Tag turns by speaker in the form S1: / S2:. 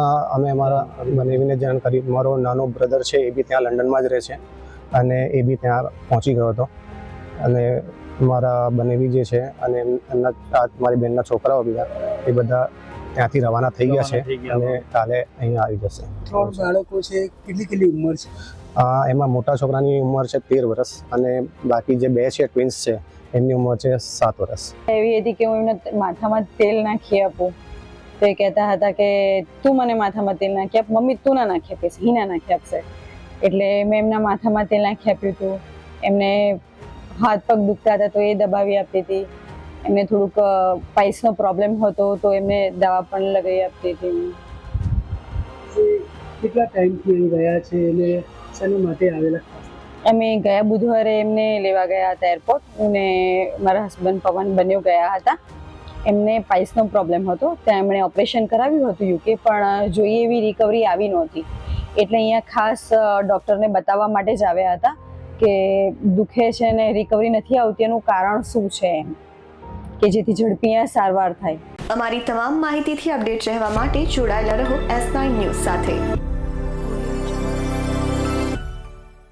S1: અમે અમારા બનેવીને જાણ કરી. મારો નાનો બ્રધર છે એ બી ત્યાં લંડનમાં જ રહે છે અને એ બી ત્યાં પહોંચી ગયો હતો. અને મારા બનેવી જે છે અને એમના મારી બેનના છોકરાઓ બીજા એ બધા ત્યાંથી રવાના થઈ ગયા છે અને કાલે અહીંયા આવી જશે.
S2: ત્રણ બાળકો છે કેટલી કેટલી ઉંમર છે?
S1: એમાં મોટા છોકરાની ઉંમર છે તેર વર્ષ અને બાકી જે બે છે ટ્વિન્સ છે એમની ઉંમર છે સાત વર્ષ.
S3: એવી હતી કે હું એમને માથામાં તેલ નાખી આપું. તો એ કહેતા હતા કે તું મને માથામાં તેલ નાખી આપ મમ્મી તું ના નાખી આપીશ હી ના નાખી આપશે. એટલે મેં એમના માથામાં તેલ નાખી આપ્યું હતું. એમને હાથ પગ દુખતા હતા તો એ દબાવી આપતી હતી. એમને થોડુંક પાઇસનો પ્રોબ્લેમ હતો તો એમને દવા પણ લગાવી આપતી હતી.
S2: કેટલા ટાઈમથી ગયા છે અને શાના માટે આવેલા?
S3: અમે ગયા બુધવારે એમને લેવા ગયા હતા એરપોર્ટ અને મારા હસબન્ડ પવન બંને ગયા હતા. એમને પાઇસનો પ્રોબ્લેમ હતો. ત્યાં એમણે ઓપરેશન કરાવ્યું હતું યુકે પણ જોઈએ એવી રિકવરી આવી નહોતી. એટલે અહીંયા ખાસ ડૉક્ટરને બતાવવા માટે જ આવ્યા હતા કે દુખે છે ને રિકવરી નથી આવતી એનું કારણ શું છે એમ. કે જેથી ઝડપી સારવાર થાય.
S4: અમારી તમામ માહિતીથી અપડેટ રહેવા માટે જોડાયેલા રહો એસ નાઇન ન્યૂઝ સાથે.